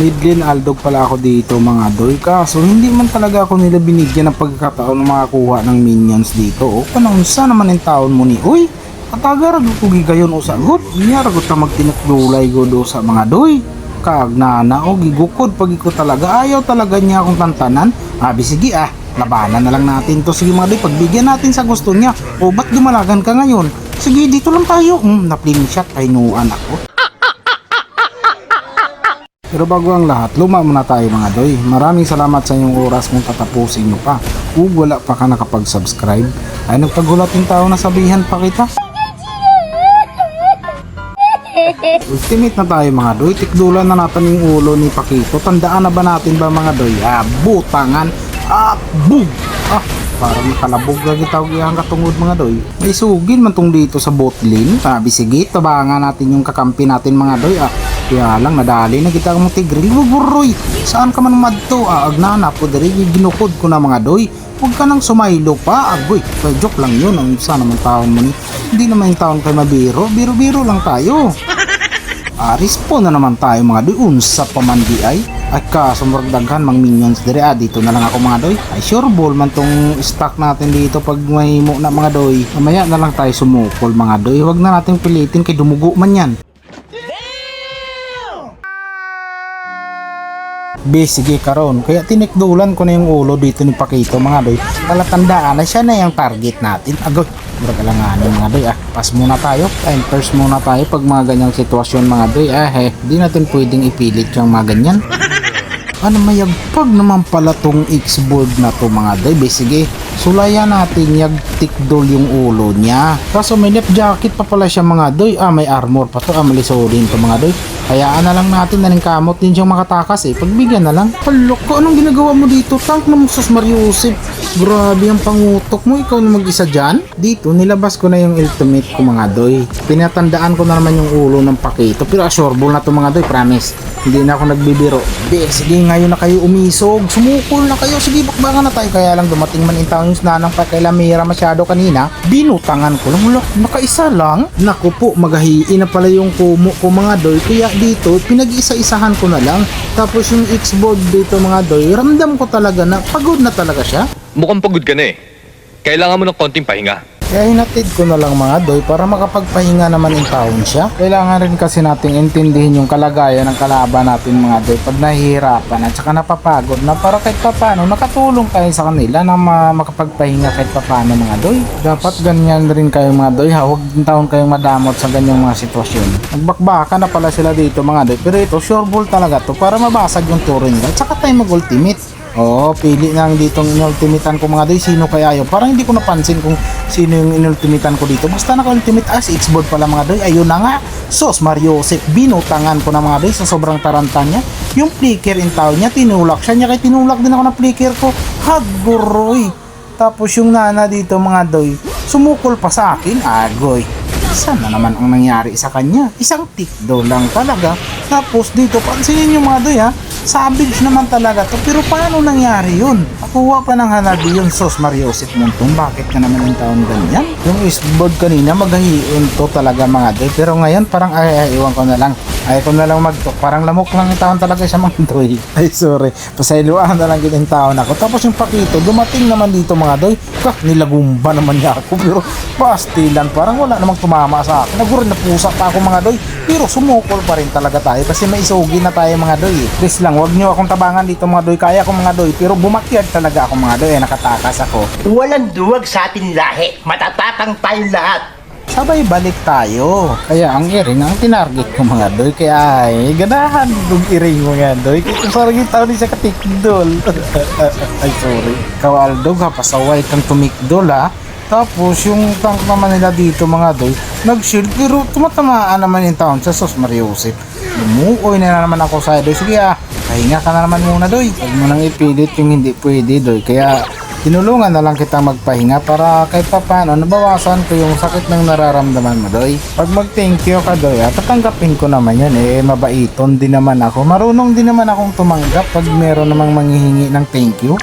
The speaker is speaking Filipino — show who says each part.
Speaker 1: Midlin Aldog pala ako dito mga doy. Kaso hindi man talaga ako nila binigyan ng pagkakataon na makakuha ng minions dito. O panunsa naman yung taon mo ni Uy. Katagarag ko gigayon o sagot. Niyaragot ka magtinukdulay go do sa mga doy. Kagnana o gigukod pag iko talaga. Ayaw talaga niya akong tantanan. Abi sige ah. Labanan na lang natin to. Sige mga doy, pagbigyan natin sa gusto niya. O ba't dumalagan ka ngayon? Sige, dito lang tayo. Hmm, na-fling shot. Kainuan ako. Pero bago ang lahat, luma muna tayo mga doy. Maraming salamat sa inyong oras kung tatapusin nyo pa. Kung wala pa ka nakapag-subscribe, ay nagpagulating tao na sabihan pa kita. Ultimate na tayo mga doy. Tikdulan na natin yung ulo ni Pakito. Tandaan na ba natin ba mga doy? Ah, butangan. Ah, bug! Ah, parang nakalabog lagi tawag yung katungod mga doy. May sugin man tong dito sa bot lane. Sabi sige, tabangan natin yung kakampi natin mga doy. Ah, kaya lang nadali na kita mong tigril. Buburoy! Saan ka man madto? Ah, agnana po diri ginukod ko na mga doy. Huwag ka nang sumaylo pa. Agoy, well, joke lang yun. Ang isa naman taon mo ni. Hindi naman yung taon kay mabiro. Biro-biro lang tayo. Aris po na naman tayo mga doy. Unsa pa man di ay. Ay kaso murag daghan mang minions dire ah. Dito na lang ako mga doy. Ay sure ball man tong stock natin dito pag may mo na mga doy. Mamaya na lang tayo sumukol mga doy. Huwag na natin pilitin kay dumugo man yan. Be, sige karon. Kaya tinikdulan ko na yung ulo dito ni Pakito mga doy. Palatandaan na siya na yung target natin. Agoy, murag alanganin mga doy ah. Pass muna tayo. Time first muna tayo pag mga ganyang sitwasyon mga doy. Ah, eh, di natin pwedeng ipilit yung mga ganyan. Ano mayagpag naman pala tong X-board na to mga. Be, sige, sulayan natin yag tikdol yung ulo niya. Kaso may left jacket pa pala siya mga doy. Ah, may armor pa to. Ah, malisolin to mga doy. Hayaan na lang natin na ng kamot din siyang makatakas eh. Pagbigyan na lang. Halok ko, anong ginagawa mo dito? Tank na mo sus Mariusip. Grabe ang pangutok mo. Ikaw na mag-isa dyan. Dito, nilabas ko na yung ultimate ko mga doy. Pinatandaan ko na naman yung ulo ng pakito. Pero assureable na to mga doy, promise. Hindi na ako nagbibiro. Be, sige ngayon na kayo umisog. Sumukol na kayo. Sige, bakbakan na tayo. Kaya lang dumating man in town yung nanang pa kay Lamira masyado kanina. Binutangan ko lang. Wala, nakaisa lang. Naku po, magahiin na pala yung kumo ko mga doy. Kaya dito, pinag-isa-isahan ko na lang. Tapos yung X-board dito mga doy, ramdam ko talaga na pagod na talaga siya.
Speaker 2: Mukhang pagod ka na eh. Kailangan mo ng konting pahinga.
Speaker 1: Kaya hinatid ko na lang mga doy para makapagpahinga naman in town siya. Kailangan rin kasi nating intindihin yung kalagayan ng kalaban natin mga doy pag nahihirapan at saka napapagod na para kahit papano nakatulong tayo sa kanila na ma- makapagpahinga kahit papano mga doy. Dapat ganyan rin kayo mga doy ha. Huwag taon kayong madamot sa ganyang mga sitwasyon. Nagbakbaka na pala sila dito mga doy pero ito sure ball talaga to para mabasag yung turo nila at saka tayo mag-ultimate. Oo, pili na lang ditong inultimitan ko mga doy. Sino kaya yun? Parang hindi ko napansin kung sino yung inultimitan ko dito. Basta naka-ultimate as X-board pala mga doy. Ayun na nga. Sos Mario Joseph. Binutangan ko na mga doy sa sobrang taranta niya. Yung flicker in town niya, tinulak siya. Niya kay tinulak din ako ng flicker ko. Haguroy. Tapos yung nana dito mga doy, sumukol pa sa akin. Agoy. Sana naman ang nangyari sa kanya. Isang tikdo lang talaga. Tapos dito, pansinin yung mga doy ha. Savage naman talaga to. Pero paano nangyari yun? Nakuha pa ng hanabi yung Sos Mariosip Montong. Bakit ka naman yung taon ganyan? Yung eastboard kanina, magahiin to talaga mga doy. Pero ngayon, parang ay, ay, iwan ko na lang. Ay ko na lang magtok. Parang lamok lang yung taon talaga siya mga doy. Ay, sorry. Pasailuan na lang yung taon ako. Tapos yung pakito, dumating naman dito mga doy. Kah, nilagumba naman niya ako. Pero pastilan, parang wala namang tumama sa akin. Nagurin na pusa pa ako mga doy. Pero sumukol pa rin talaga tayo kasi may isugi na tayo mga doy. Please lang, wag niyo akong tabangan dito mga doy. Kaya ko mga doy. Pero bumakyag talaga ako mga doy. Eh, nakatakas ako.
Speaker 3: Walang duwag sa ating lahi. Matatatang tayong lahat.
Speaker 1: Sabay balik tayo. Kaya ang iring ang tinarget ko mga doy. Kaya ay ganahan yung iring mga doy. Kaya kung sarang tao ni siya katikdol. ay sorry. Kawaldog ha, pasaway kang tumikdol ha. Tapos yung tank naman nila dito mga doy, nag-shield pero tumatamaan naman yung taon sa Sos Mariusip. Lumuoy na naman ako sa doy. Sige ah, pahinga ka na naman muna doy. Huwag mo nang ipilit yung hindi pwede doy. Kaya tinulungan na lang kita magpahinga para kahit pa paano nabawasan ko yung sakit ng nararamdaman mo doy. Pag mag thank you ka doy, at tatanggapin ko naman yan eh mabaiton din naman ako. Marunong din naman akong tumanggap pag meron namang manghihingi ng thank you.